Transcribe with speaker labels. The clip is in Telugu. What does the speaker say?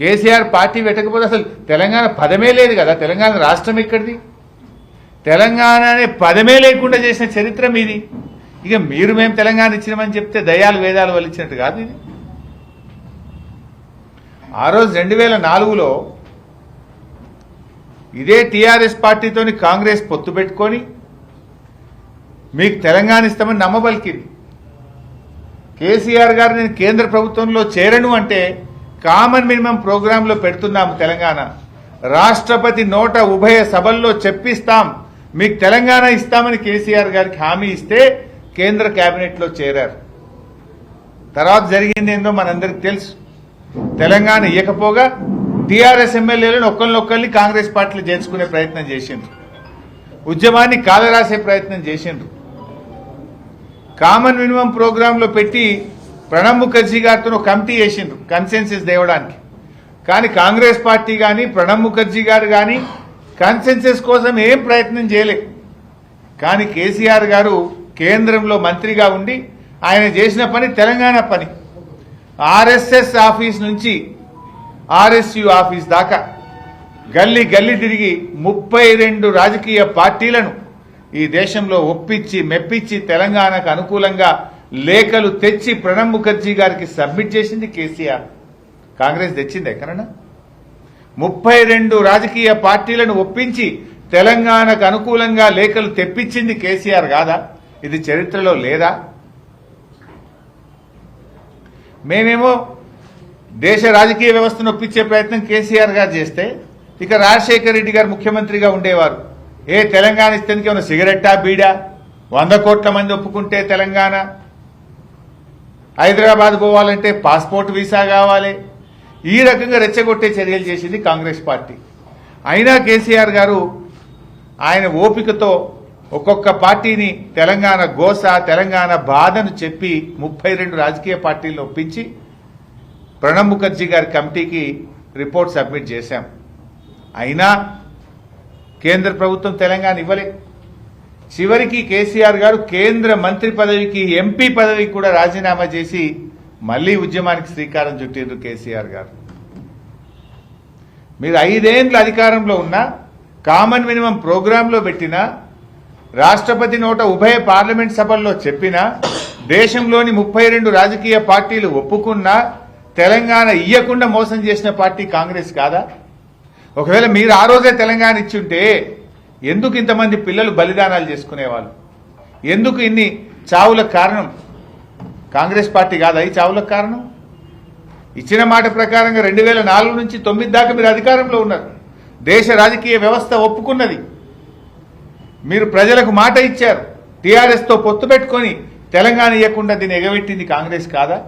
Speaker 1: కేసీఆర్ పార్టీ పెట్టకపోతే అసలు తెలంగాణ పదమే లేదు కదా? తెలంగాణ రాష్ట్రం ఎక్కడిది? తెలంగాణ అనే పదమే లేకుండా చేసిన చరిత్ర మీది. ఇక మీరు మేము తెలంగాణ ఇచ్చినామని చెప్తే దయాలు వేదాలు వలిచ్చినట్టు కాదు ఇది. ఆ రోజు రెండు వేల నాలుగులో ఇదే టీఆర్ఎస్ పార్టీతోని కాంగ్రెస్ పొత్తు పెట్టుకొని మీకు తెలంగాణ ఇస్తామని నమ్మబలికింది. కేసీఆర్ గారు నేను కేంద్ర ప్రభుత్వంలో చేరను అంటే కామన్ మినిమం ప్రోగ్రాంలో పెడుతున్నాము తెలంగాణ. రాష్ట్రపతి నోట ఉభయ సభల్లో చెప్పిస్తాం. మీకు తెలంగాణ ఇస్తామని కేసీఆర్ గారికి హామీ ఇస్తే కేంద్ర క్యాబినెట్లో చేరారు. తర్వాత జరిగింది ఏందో మనందరికి తెలుసు. తెలంగాణ ఇవ్వకపోగా టీఆర్ఎస్ ఎమ్మెల్యేలను ఒక్కరినొక్కరిని కాంగ్రెస్ పార్టీలు చేర్చుకునే ప్రయత్నం చేసిండ్రు. ఉద్యమాన్ని కాలరాసే ప్రయత్నం చేసిండ్రు. కామన్ మినిమం ప్రోగ్రాంలో పెట్టి ప్రణబ్ ముఖర్జీ గారితో కమిటీ చేసిండ్రు కన్సెన్సెస్ దేవడానికి కానీ కాంగ్రెస్ పార్టీ కానీ ప్రణబ్ ముఖర్జీ గారు కానీ కన్సెన్సిస్ కోసం ఏం ప్రయత్నం చేయలే. కానీ కేసీఆర్ గారు కేంద్రంలో మంత్రిగా ఉండి ఆయన చేసిన పని తెలంగాణ పని. ఆర్ఎస్ఎస్ ఆఫీస్ నుంచి ఆర్ఎస్యు ఆఫీస్ దాకా గల్లీ గల్లీ తిరిగి ముప్పై రెండు రాజకీయ పార్టీలను ఈ దేశంలో ఒప్పించి మెప్పించి తెలంగాణకు అనుకూలంగా లేఖలు తెచ్చి ప్రణబ్ ముఖర్జీ గారికి సబ్మిట్ చేసింది కేసీఆర్. కాంగ్రెస్ తెచ్చింది ఎక్కడన్నా ముప్పై రెండు రాజకీయ పార్టీలను ఒప్పించి తెలంగాణకు అనుకూలంగా లేఖలు తెప్పించింది కేసీఆర్ కాదా? ఇది చరిత్రలో లేదా? మేమేమో దేశ రాజకీయ వ్యవస్థను ఒప్పించే ప్రయత్నం కేసీఆర్ గారు చేస్తే ఇక రాజశేఖర రెడ్డి గారు ముఖ్యమంత్రిగా ఉండేవారు. ఏ తెలంగాణ ఇస్తానికి ఏమైనా సిగరెట్టా బీడా? వంద కోట్ల మంది ఒప్పుకుంటే తెలంగాణ. హైదరాబాద్ పోవాలంటే పాస్పోర్ట్ వీసా కావాలి. ఈ రకంగా రెచ్చగొట్టే చర్యలు చేసింది కాంగ్రెస్ పార్టీ. అయినా కేసీఆర్ గారు ఆయన ఓపికతో ఒక్కొక్క పార్టీని తెలంగాణ గోస తెలంగాణ బాధను చెప్పి ముప్పై రెండు రాజకీయ పార్టీలను ఒప్పించి ప్రణబ్ ముఖర్జీ గారి కమిటీకి రిపోర్ట్ సబ్మిట్ చేశాం. అయినా కేంద్ర ప్రభుత్వం తెలంగాణ ఇవ్వలే. చివరికి కేసీఆర్ గారు కేంద్ర మంత్రి పదవికి ఎంపీ పదవికి కూడా రాజీనామా చేసి మళ్ళీ ఉద్యమానికి శ్రీకారం చుట్టిండ్రు కేసీఆర్ గారు. మీరు ఐదేండ్ల అధికారంలో ఉన్నా కామన్ మినిమం ప్రోగ్రాంలో పెట్టినా రాష్ట్రపతి నోట ఉభయ పార్లమెంట్ సభల్లో చెప్పినా దేశంలోని ముప్పై రెండు రాజకీయ పార్టీలు ఒప్పుకున్నా తెలంగాణ ఇయ్యకుండా మోసం చేసిన పార్టీ కాంగ్రెస్ కాదా? ఒకవేళ మీరు ఆ రోజే తెలంగాణ ఇచ్చుంటే ఎందుకు ఇంతమంది పిల్లలు బలిదానాలు చేసుకునేవాళ్ళు? ఎందుకు ఇన్ని చావులకు కారణం? కాంగ్రెస్ పార్టీ కాదా ఈ చావులకు కారణం? ఇచ్చిన మాట ప్రకారంగా రెండు వేల నాలుగు నుంచి తొమ్మిది దాకా మీరు అధికారంలో ఉన్నారు. దేశ రాజకీయ వ్యవస్థ ఒప్పుకున్నది. మీరు ప్రజలకు మాట ఇచ్చారు. టీఆర్ఎస్తో పొత్తు పెట్టుకొని తెలంగాణ ఇవ్వకుండా దీన్ని ఎగబెట్టింది కాంగ్రెస్ కాదా?